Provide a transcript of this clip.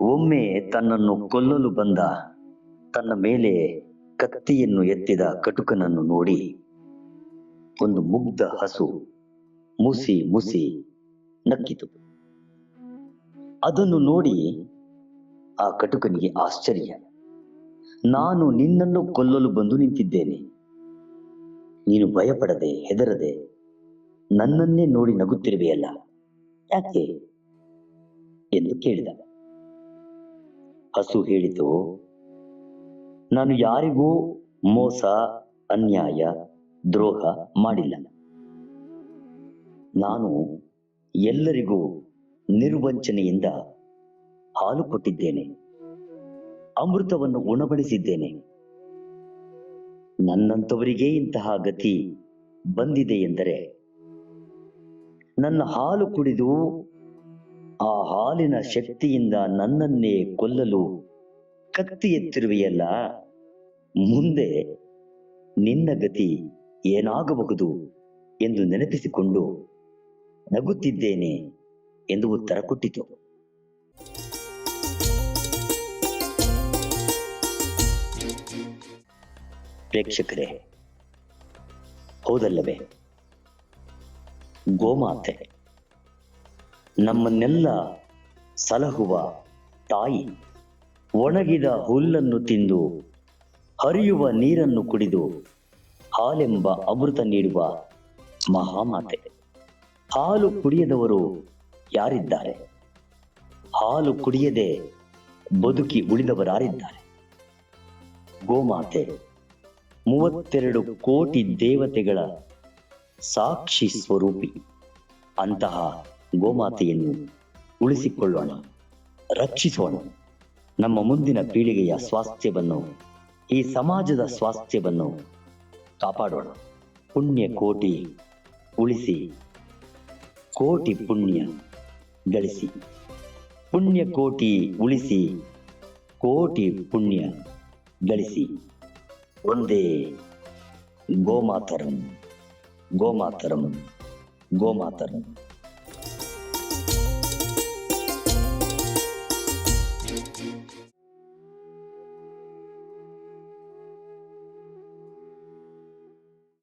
ಒಮ್ಮೆ ತನ್ನನ್ನು ಕೊಲ್ಲಲು ಬಂದ, ತನ್ನ ಮೇಲೆ ಕತ್ತಿಯನ್ನು ಎತ್ತಿದ ಕಟುಕನನ್ನು ನೋಡಿ ಒಂದು ಮುಗ್ಧ ಹಸು ಮುಸಿ ಮುಸಿ ನಕ್ಕಿತು. ಅದನ್ನು ನೋಡಿ ಆ ಕಟುಕನಿಗೆ ಆಶ್ಚರ್ಯ. ನಾನು ನಿನ್ನನ್ನು ಕೊಲ್ಲಲು ಬಂದು ನಿಂತಿದ್ದೇನೆ. ನೀನು ಭಯಪಡದೆ ಹೆದರದೆ ನನ್ನನ್ನೇ ನೋಡಿ ನಗುತ್ತಿರುವೆಯಲ್ಲ, ಯಾಕೆ? ಎಂದು ಕೇಳಿದ. ಹಸು ಹೇಳಿತು, ನಾನು ಯಾರಿಗೂ ಮೋಸ, ಅನ್ಯಾಯ, ದ್ರೋಹ ಮಾಡಿಲ್ಲ ನಾನು ಎಲ್ಲರಿಗೂ ನಿರ್ವಂಚನೆಯಿಂದ ಹಾಲು ಕೊಟ್ಟಿದ್ದೇನೆ, ಅಮೃತವನ್ನು ಉಣಬಡಿಸಿದ್ದೇನೆ. ನನ್ನಂಥವರಿಗೆ ಇಂತಹ ಗತಿ ಬಂದಿದೆ ಎಂದರೆ ನನ್ನ ಹಾಲು ಕುಡಿದು ಆ ಹಾಲಿನ ಶಕ್ತಿಯಿಂದ ನನ್ನನ್ನೇ ಕೊಲ್ಲಲು ಕತ್ತಿ ಎತ್ತಿರುವೆಯಲ್ಲ, ಮುಂದೆ ನಿನ್ನ ಗತಿ ಏನಾಗಬಹುದು ಎಂದು ನೆನಪಿಸಿಕೊಂಡು ನಗುತ್ತಿದ್ದೇನೆ ಎಂದು ಉತ್ತರ ಕೊಟ್ಟಿತು. ಪ್ರೇಕ್ಷಕರೇ, ಹೌದಲ್ಲವೇ? ಗೋಮಾತೆ. ನಮ್ಮನ್ನೆಲ್ಲ ಸಲಹುವ ತಾಯಿ ಒಣಗಿದ ಹುಲ್ಲನ್ನು ತಿಂದು ಹರಿಯುವ ನೀರನ್ನು ಕುಡಿದು ಹಾಲೆಂಬ ಅಮೃತ ನೀಡುವ ಮಹಾಮಾತೆ. ಹಾಲು ಕುಡಿಯದವರು ಯಾರಿದ್ದಾರೆ? ಹಾಲು ಕುಡಿಯದೆ ಬದುಕಿ ಉಳಿದವರಾರಿದ್ದಾರೆ? ಗೋಮಾತೆ, ಮೂವತ್ತೆರಡು ಕೋಟಿ ದೇವತೆಗಳ ಸಾಕ್ಷಿ ಸ್ವರೂಪಿ. ಅಂತಹ ಗೋಮಾತೆಯನ್ನು ಉಳಿಸಿಕೊಳ್ಳೋಣ. ರಕ್ಷಿಸೋಣ. ನಮ್ಮ ಮುಂದಿನ ಪೀಳಿಗೆಯ ಸ್ವಾಸ್ಥ್ಯವನ್ನು, ಈ ಸಮಾಜದ ಸ್ವಾಸ್ಥ್ಯವನ್ನು ಕಾಪಾಡೋಣ. ಪುಣ್ಯ ಕೋಟಿ ಉಳಿಸಿ, ಕೋಟಿ ಪುಣ್ಯ ಗಳಿಸಿ. ಪುಣ್ಯ ಕೋಟಿ ಉಳಿಸಿ, ಕೋಟಿ ಪುಣ್ಯ ಗಳಿಸಿ. ಒಂದೇ ಗೋಮಾತರಂ ಗೋಮಾತರಂ ಗೋಮಾತರಂ.